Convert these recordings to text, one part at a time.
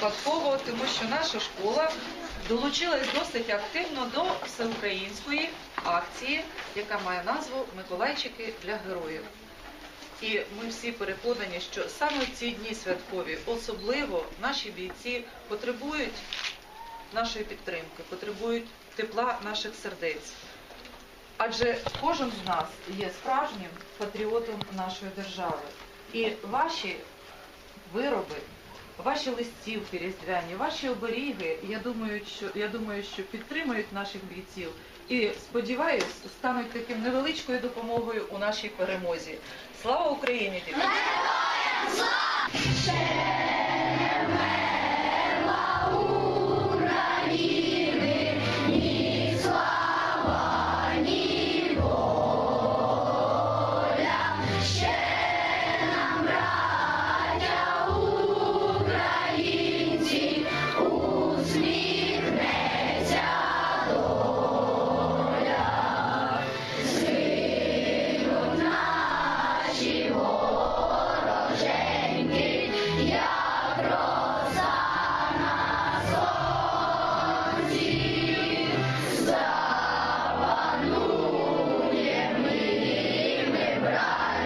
випадково, тому що наша школа долучилась досить активно до всеукраїнської акції, яка має назву Миколайчики для героїв. І ми всі переконані, що саме в ці дні святкові особливо наші бійці потребують нашої підтримки, потребують тепла наших сердець. Адже кожен з нас є справжнім патріотом нашої держави. І ваші вироби, ваші листівки різдвяні, ваші оберіги, я думаю, що я думаю, що підтримують наших бійців і сподіваюсь, стануть таким невеличкою допомогою у нашій перемозі. Слава Україні! діти!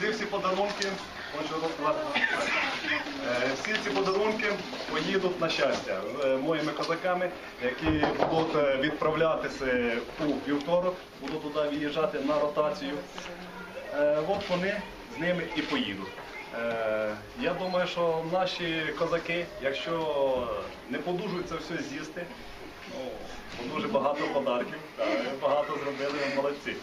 Ці всі подарунки. Е, Всі ці подарунки поїдуть на щастя е, моїми козаками, які будуть е, відправлятися у вівторок, будуть туди виїжджати на ротацію. От вони з ними і поїдуть. Я думаю, що наші козаки, якщо не подужують все з'їсти, ну, дуже багато подарків, багато зробили, молодці.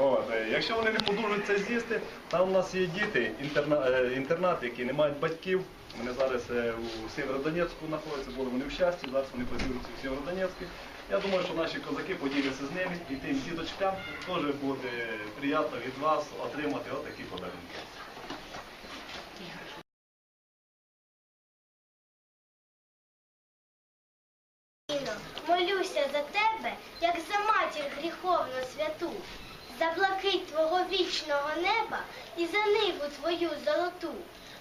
Е, якщо вони не подужують це з'їсти, там у нас є діти, інтерна, е, інтернат, які не мають батьків. Вони зараз е, у Сєвєродонецьку знаходяться, були вони в щасті, зараз вони працюють у Сєвєродонецьку. Я думаю, що наші козаки поділяться з ними і тим діточкам теж буде приємно від вас отримати отакі подарунки. Україно, молюся за тебе, як за матір гріховну святу, за блакить твого вічного неба і за ниву твою золоту.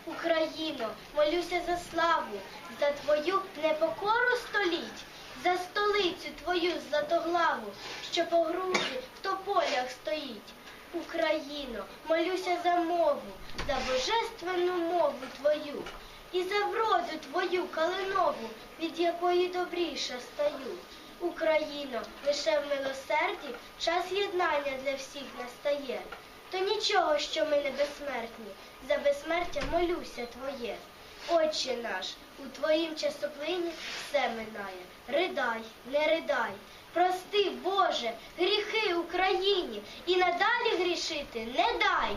Україно, молюся за славу, за твою непокору століть, за столицю твою златоглаву, що по груди в тополях стоїть. Україно, молюся за мову, за божественну мову твою і за вроду твою калинову, від якої добріша стаю. Україно, лише в милосерді час єднання для всіх настає. То нічого, що ми не безсмертні, за безсмертя молюся Твоє. Отче наш, у Твоїм часоплині все минає. Ридай, не ридай. Прости, Боже, гріхи Україні і надалі грішити не дай.